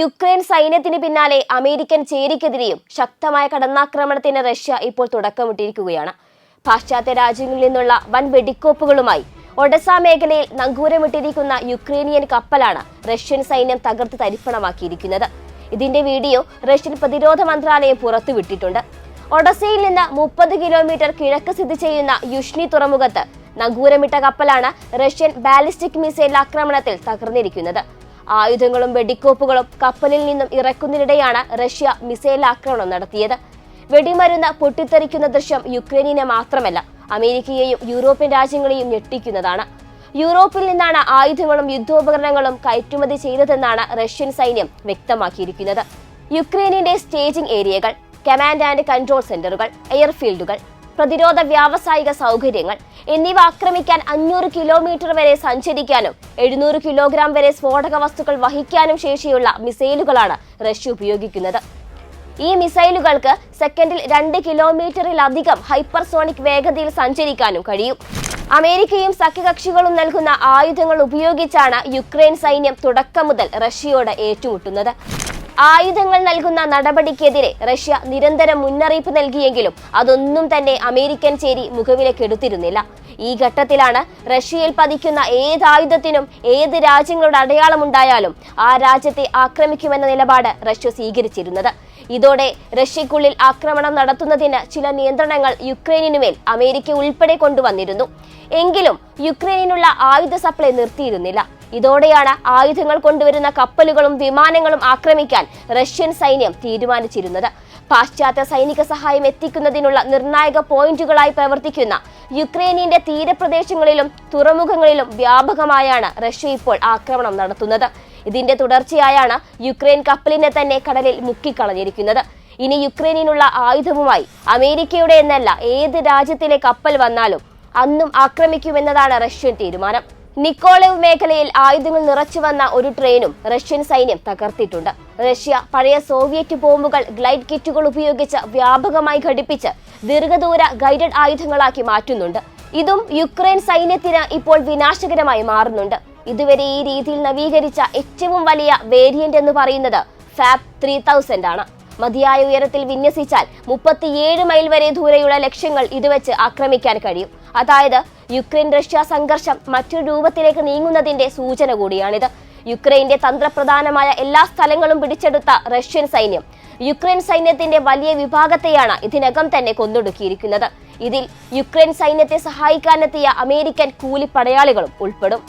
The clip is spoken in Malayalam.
യുക്രൈൻ സൈന്യത്തിന് പിന്നാലെ അമേരിക്കൻ ചേരിക്കെതിരെയും ശക്തമായ കടന്നാക്രമണത്തിന് റഷ്യ ഇപ്പോൾ തുടക്കമിട്ടിരിക്കുകയാണ്. പാശ്ചാത്യ രാജ്യങ്ങളിൽ നിന്നുള്ള വൻ വെടിക്കോപ്പുകളുമായി ഒഡസ മേഖലയിൽ നങ്കൂരമിട്ടിരിക്കുന്ന യുക്രൈനിയൻ കപ്പലാണ് റഷ്യൻ സൈന്യം തകർത്ത് തരിപ്പണമാക്കിയിരിക്കുന്നത്. ഇതിന്റെ വീഡിയോ റഷ്യൻ പ്രതിരോധ മന്ത്രാലയം പുറത്തുവിട്ടിട്ടുണ്ട്. ഒഡസയിൽ നിന്ന് മുപ്പത് കിലോമീറ്റർ കിഴക്ക് സ്ഥിതി ചെയ്യുന്ന യുഷ്നി തുറമുഖത്ത് നങ്കൂരമിട്ട കപ്പലാണ് റഷ്യൻ ബാലിസ്റ്റിക് മിസൈൽ ആക്രമണത്തിൽ തകർന്നിരിക്കുന്നത്. ആയുധങ്ങളും വെടിക്കോപ്പുകളും കപ്പലിൽ നിന്നും ഇറക്കുന്നതിനിടെയാണ് റഷ്യ മിസൈൽ ആക്രമണം നടത്തിയത്. വെടിമരുന്ന് പൊട്ടിത്തെറിക്കുന്ന ദൃശ്യം യുക്രൈനിനെ മാത്രമല്ല അമേരിക്കയെയും യൂറോപ്യൻ രാജ്യങ്ങളെയും ഞെട്ടിക്കുന്നതാണ്. യൂറോപ്പിൽ നിന്നാണ് ആയുധങ്ങളും യുദ്ധോപകരണങ്ങളും കയറ്റുമതി ചെയ്തതെന്നാണ് റഷ്യൻ സൈന്യം വ്യക്തമാക്കിയിരിക്കുന്നത്. യുക്രൈനിന്റെ സ്റ്റേജിംഗ് ഏരിയകൾ കമാൻഡ് ആൻഡ് കൺട്രോൾ സെന്ററുകൾ എയർഫീൽഡുകൾ പ്രതിരോധ വ്യാവസായിക സൗകര്യങ്ങൾ എന്നിവ ആക്രമിക്കാൻ അഞ്ഞൂറ് കിലോമീറ്റർ വരെ സഞ്ചരിക്കാനും എഴുന്നൂറ് കിലോഗ്രാം വരെ സ്ഫോടക വസ്തുക്കൾ വഹിക്കാനും ശേഷിയുള്ള മിസൈലുകളാണ് റഷ്യ ഉപയോഗിക്കുന്നത്. ഈ മിസൈലുകൾക്ക് സെക്കൻഡിൽ രണ്ട് കിലോമീറ്ററിലധികം ഹൈപ്പർസോണിക് വേഗതയിൽ സഞ്ചരിക്കാനും കഴിയും. അമേരിക്കയും സഖ്യകക്ഷികളും നൽകുന്ന ആയുധങ്ങൾ ഉപയോഗിച്ചാണ് യുക്രൈൻ സൈന്യം തുടക്കം മുതൽ റഷ്യയോട് ഏറ്റുമുട്ടുന്നത്. ആയുധങ്ങൾ നൽകുന്ന നടപടിക്കെതിരെ റഷ്യ നിരന്തരം മുന്നറിയിപ്പ് നൽകിയെങ്കിലും അതൊന്നും തന്നെ അമേരിക്കൻ ചേരി മുഖവിലക്കെടുത്തിരുന്നില്ല ഈ ഘട്ടത്തിലാണ് റഷ്യയിൽ പതിക്കുന്ന ഏത് ആയുധത്തിനും ഏത് രാജ്യങ്ങളുടെ അടയാളമുണ്ടായാലും ആ രാജ്യത്തെ ആക്രമിക്കുമെന്ന നിലപാട് റഷ്യ സ്വീകരിച്ചിരുന്നത്. ഇതോടെ റഷ്യക്കുള്ളിൽ ആക്രമണം നടത്തുന്നതിന് ചില നിയന്ത്രണങ്ങൾ യുക്രൈനിനുമേൽ അമേരിക്ക ഉൾപ്പെടെ കൊണ്ടുവന്നിരുന്നു. എങ്കിലും യുക്രൈനിനുള്ള ആയുധ സപ്ലൈ നിർത്തിയിരുന്നില്ല. ഇതോടെയാണ് ആയുധങ്ങൾ കൊണ്ടുവരുന്ന കപ്പലുകളും വിമാനങ്ങളും ആക്രമിക്കാൻ റഷ്യൻ സൈന്യം തീരുമാനിച്ചിരുന്നത്. പാശ്ചാത്യ സൈനിക സഹായം എത്തിക്കുന്നതിനുള്ള നിർണായക പോയിന്റുകളായി പ്രവർത്തിക്കുന്ന യുക്രൈനിന്റെ തീരപ്രദേശങ്ങളിലും തുറമുഖങ്ങളിലും വ്യാപകമായാണ് റഷ്യ ഇപ്പോൾ ആക്രമണം നടത്തുന്നത്. ഇതിന്റെ തുടർച്ചയായാണ് യുക്രൈൻ കപ്പലിനെ തന്നെ കടലിൽ മുക്കിക്കളഞ്ഞിരിക്കുന്നത്. ഇനി യുക്രൈനിനുള്ള ആയുധവുമായി അമേരിക്കയുടെ എന്നല്ല ഏത് രാജ്യത്തിലെ കപ്പൽ വന്നാലും അന്നും ആക്രമിക്കുമെന്നതാണ് റഷ്യൻ തീരുമാനം. നിക്കോളേവ് മേഖലയിൽ ആയുധങ്ങൾ നിറച്ചു വന്ന ഒരു ട്രെയിനും റഷ്യൻ സൈന്യം തകർത്തിട്ടുണ്ട്. റഷ്യ പഴയ സോവിയറ്റ് ബോംബുകൾ ഗ്ലൈഡ് കിറ്റുകൾ ഉപയോഗിച്ച് വ്യാപകമായി ഘടിപ്പിച്ച് ദീർഘദൂര ഗൈഡഡ് ആയുധങ്ങളാക്കി മാറ്റുന്നുണ്ട്. ഇതും യുക്രൈൻ സൈന്യത്തിന് ഇപ്പോൾ വിനാശകരമായി മാറുന്നുണ്ട്. ഇതുവരെ ഈ രീതിയിൽ നവീകരിച്ച ഏറ്റവും വലിയ വേരിയന്റ് എന്ന് പറയുന്നത് ഫാബ് ത്രീ തൗസൻഡ് ആണ്. മതിയായ ഉയരത്തിൽ വിന്യസിച്ചാൽ മുപ്പത്തിയേഴ് മൈൽ വരെ ദൂരെയുള്ള ലക്ഷ്യങ്ങൾ ഇതുവച്ച് ആക്രമിക്കാൻ കഴിയും. അതായത് യുക്രൈൻ റഷ്യ സംഘർഷം മറ്റൊരു രൂപത്തിലേക്ക് നീങ്ങുന്നതിന്റെ സൂചന കൂടിയാണിത്. യുക്രൈന്റെ തന്ത്രപ്രധാനമായ എല്ലാ സ്ഥലങ്ങളും പിടിച്ചെടുത്ത റഷ്യൻ സൈന്യം യുക്രൈൻ സൈന്യത്തിന്റെ വലിയ വിഭാഗത്തെയാണ് ഇതിനകം തന്നെ കൊന്നൊടുക്കിയിരിക്കുന്നത്. ഇതിൽ യുക്രൈൻ സൈന്യത്തെ സഹായിക്കാനെത്തിയ അമേരിക്കൻ കൂലിപ്പടയാളികളും ഉൾപ്പെടും.